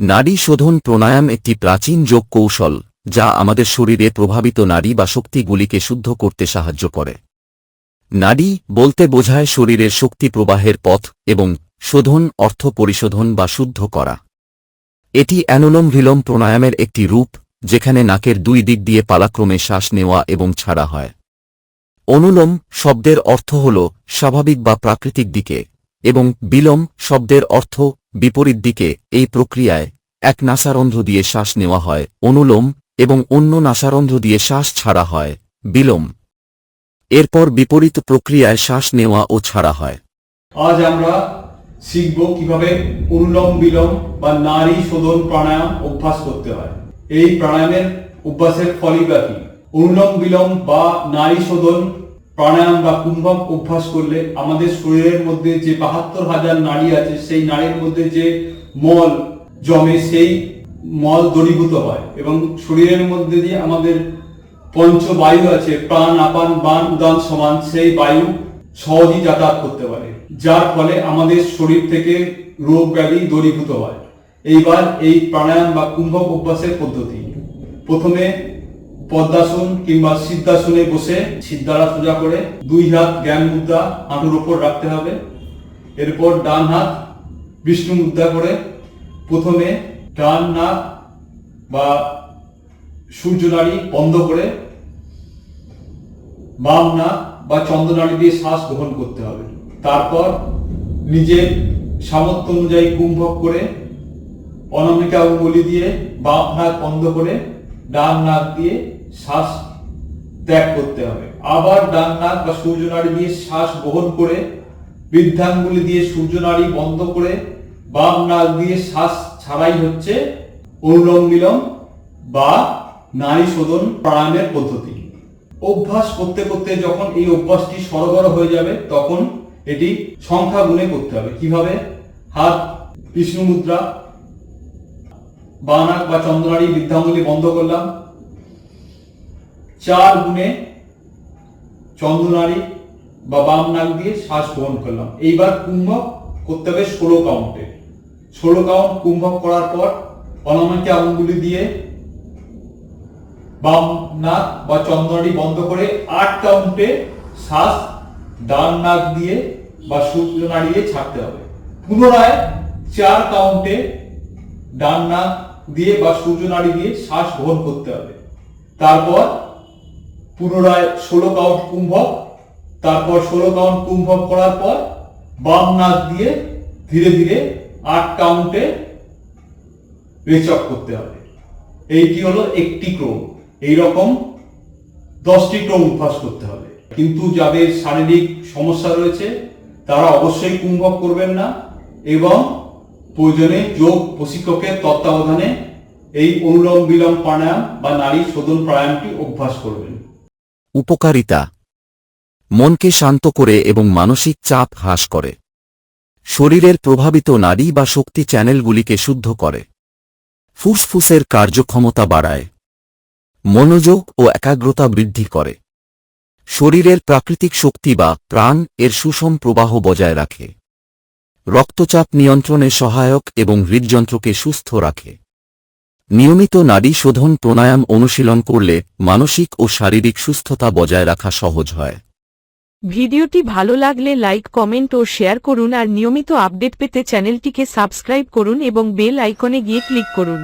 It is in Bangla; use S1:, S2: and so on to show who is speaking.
S1: নারী শোধন প্রাণায়াম একটি প্রাচীন যোগ কৌশল, যা আমাদের শরীরে প্রভাবিত নারী বা শক্তিগুলিকে শুদ্ধ করতে সাহায্য করে। নারী বলতে বোঝায় শরীরের শক্তি প্রবাহের পথ এবং শোধন, অর্থ পরিশোধন বা শুদ্ধ করা। এটি অ্যানুলম ভিলম প্রাণায়ামের একটি রূপ, যেখানে নাকের দুই দিক দিয়ে পালাক্রমে শ্বাস নেওয়া এবং ছাড়া হয়। অনুলোম শব্দের অর্থ হল স্বাভাবিক বা প্রাকৃতিক দিকে এবং বিলোম শব্দের অর্থ বিপরীত দিকে এই প্রক্রিয়ায় এক নাসারন্ধ্র দিয়ে শ্বাস নেওয়া হয়, অনুলোম এবং অন্য নাসারন্ধ্র দিয়ে শ্বাস ছাড়া হয়, বিলোম। এরপর বিপরীত প্রক্রিয়ায় শ্বাস নেওয়া ও ছাড়া হয়।
S2: আজ আমরা শিখব কীভাবে অনুলোম, বিলোম বা নারী শোধন প্রাণায়াম অভ্যাস করতে হয়। এই প্রাণায়ামের অভ্যাসের ফলিকা কি? অনুলোম, বিলোম বা নারী শোধন প্রাণায়াম বা কুম্ভক অভ্যাস করলে আমাদের শরীরের মধ্যে যে বাহাত্তর হাজার নারী আছে, সেই নারীর মধ্যে যে মল জমে, সেই মল দূরীভূত হয় এবং শরীরের মধ্যে যে আমাদের পঞ্চ বায়ু আছে, প্রাণ, আপান, বান, উদান, সমান, সেই বায়ু সহজেই যাতায়াত করতে পারে। যার ফলে আমাদের শরীর থেকে রোগ ব্যাধি দূরীভূত হয়। এইবার এই প্রাণায়াম বা কুম্ভক অভ্যাসের পদ্ধতি। প্রথমে পদ্মাসন কিংবা সিদ্ধাসনে বসে সিদ্ধারা পূজা করে, দুই হাত জ্ঞান মুদ্রা হাঁটুর ওপর রাখতে হবে। এরপর ডান হাত বিষ্ণু মুদ্রা করে, প্রথমে ডান নাক বা সূর্যনাড়ি বন্ধ করে বাম নাক বা চন্দ্রনাড়ি দিয়ে শ্বাস গ্রহণ করতে হবে। তারপর নিজের সামর্থ্য অনুযায়ী কুম্ভক করে, অনামিকা অঙ্গুলি দিয়ে বাম নাক বন্ধ করে, ডান নাক দিয়ে শ্বাস ত্যাগ করতে হবে। আবার ডান নাক বা সূর্যনাড়ি দিয়ে শ্বাস গ্রহণ করে, বৃদ্ধাঙ্গুলি দিয়ে সূর্যনাড়ি বন্ধ করে, বাম নাক দিয়ে শ্বাস ছাড়াই হচ্ছে অনুলোম বিলোম বা নারী শোধন প্রাণায়ামের পদ্ধতি। অভ্যাস করতে করতে যখন এই অভ্যাসটি সরবর হয়ে যাবে, তখন এটি সংখ্যা গুণে করতে হবে। কীভাবে? হাত বিষ্ণু মুদ্রা বানাক বা চন্দ্রনারী বৃদ্ধাঙ্গুলি বন্ধ করলাম চার গুণে চন্দ্রনারী বা বাম নাক দিয়ে শ্বাস গ্রহণ করলাম। এইবার কুম্ভক করতে হবে ষোলো কাউন্টে। ষোলো কাউন্ট কুম্ভক করার পর অনামিকা আঙ্গুলি দিয়ে বাম নাক বা চন্দ্রনাড়ি বন্ধ করে আট কাউন্টে শ্বাস ডান নাক দিয়ে বা সূর্য নাড়িয়ে ছাড়তে হবে। পুনরায় চার কাউন্টে ডান নাক দিয়ে বা সূর্য নাড়ি দিয়ে শ্বাস গ্রহণ করতে হবে। তারপর পুনরায় ষোলো কাউন্ট কুম্ভক, তারপর ষোলো কাউন্ট কুম্ভক করার পর বাম নাক দিয়ে ধীরে ধীরে আট কাউন্টে রেচক করতে হবে। এইটি হলো? একটি ক্রম। এই রকম দশটি ক্রম অভ্যাস করতে হবে। কিন্তু যাদের শারীরিক সমস্যা রয়েছে, তারা অবশ্যই কুম্ভক করবেন না এবং প্রয়োজনে যোগ প্রশিক্ষকের তত্ত্বাবধানে এই অনুলোম বিলোম প্রাণায়াম বা নারী শোধন প্রাণায়ামটি অভ্যাস করবেন।
S1: উপকারিতা। মনকে শান্ত করে এবং মানসিক চাপ হ্রাস করে। শরীরের প্রভাবিত নারী বা শক্তি চ্যানেলগুলিকে শুদ্ধ করে। ফুসফুসের কার্যক্ষমতা বাড়ায়। মনোযোগ ও একাগ্রতা বৃদ্ধি করে। শরীরের প্রাকৃতিক শক্তি বা প্রাণ এর সুষম প্রবাহ বজায় রাখে। রক্তচাপ নিয়ন্ত্রণে সহায়ক এবং হৃদযন্ত্রকে সুস্থ রাখে। নিয়মিত নারী শোধন প্রণায়াম অনুশীলন করলে মানসিক ও শারীরিক সুস্থতা বজায় রাখা সহজ হয়।
S3: ভিডিওটি ভালো লাগলে লাইক, কমেন্ট ও শেয়ার করুন আর নিয়মিত আপডেট পেতে চ্যানেলটিকে সাবস্ক্রাইব করুন এবং বেল আইকনে গিয়ে ক্লিক করুন।